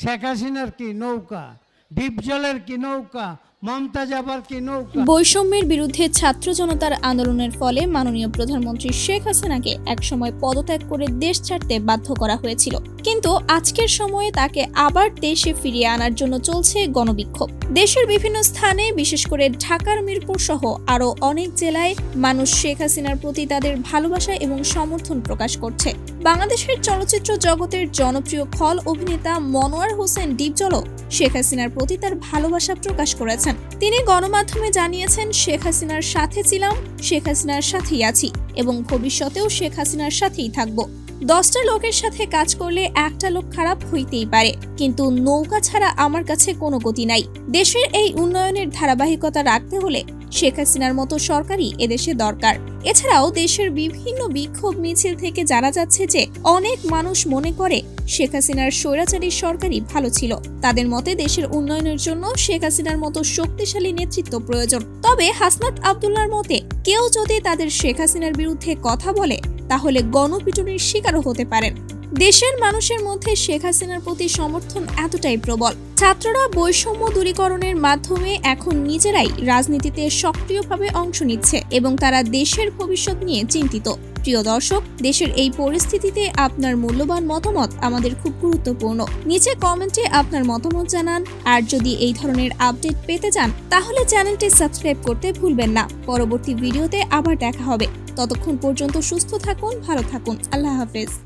শেখ কি নৌকা? ডিপজলের নৌকা? কি নৌকা? বৈষম্যের বিরুদ্ধে ছাত্র জনতার আন্দোলনের ফলে মাননীয় প্রধানমন্ত্রী শেখ হাসিনাকে একসময় পদত্যাগ করে দেশ ছাড়তে বাধ্য করা হয়েছিল। কিন্তু আজকের সময়ে তাকে আবার দেশে ফিরিয়ে আনার জন্য চলছে গণবিক্ষোভ। দেশের বিভিন্ন স্থানে, বিশেষ করে ঢাকার মিরপুর সহ আরও অনেক জেলায় মানুষ শেখ হাসিনার প্রতি তাদের ভালোবাসা এবং সমর্থন প্রকাশ করছে। বাংলাদেশের চলচ্চিত্র জগতের জনপ্রিয় খল অভিনেতা মনোয়ার হোসেন ডিপজলও শেখ হাসিনার প্রতি তার ভালোবাসা প্রকাশ করেছেন। তিনি গণমাধ্যমে জানিয়েছেন, শেখ হাসিনার সাথে ছিলাম, শেখ হাসিনার সাথেই আছি এবং ভবিষ্যতেও শেখ হাসিনার সাথেই থাকব। দশটা লোকের সাথে কাজ করলে একটা লোক খারাপ হইতেই পারে, কিন্তু নৌকা ছাড়া আমার কাছে কোনো গতি নাই। দেশের এই উন্নয়নের ধারাবাহিকতা রাখতে হলে শেখ হাসিনার মতো সরকারই এদেশে দরকার। এছাড়াও দেশের বিভিন্ন বিক্ষোভ মিছিল থেকে জানা যাচ্ছে যে অনেক মানুষ মনে করে শেখ হাসিনার স্বৈরাচারী সরকারই ভালো ছিল। তাদের মতে দেশের উন্নয়নের জন্য শেখ হাসিনার মতো শক্তিশালী নেতৃত্ব প্রয়োজন। তবে হাসনাত আবদুল্লার মতে কেউ যদি তাদের শেখ হাসিনার বিরুদ্ধে কথা বলে তাহলে গণপিটুনির শিকারও হতে পারেন। দেশের মানুষের মধ্যে শেখ হাসিনার প্রতি সমর্থন এতটাই প্রবল। ছাত্ররা বৈষম্য দূরীকরণের মাধ্যমে এখন নিজেরাই রাজনীতিতে সক্রিয়ভাবে অংশ নিচ্ছে এবং তারা দেশের ভবিষ্যৎ নিয়ে চিন্তিত। প্রিয় দর্শক, দেশের এই পরিস্থিতিতে আপনার মূল্যবান মতামত আমাদের খুব গুরুত্বপূর্ণ। নিচে কমেন্টে আপনার মতামত জানান। আর যদি এই ধরনের আপডেট পেতে চান, তাহলে চ্যানেলটি সাবস্ক্রাইব করতে ভুলবেন না। পরবর্তী ভিডিওতে আবার দেখা হবে। ততক্ষণ পর্যন্ত সুস্থ থাকুন, ভালো থাকুন। আল্লাহ হাফেজ।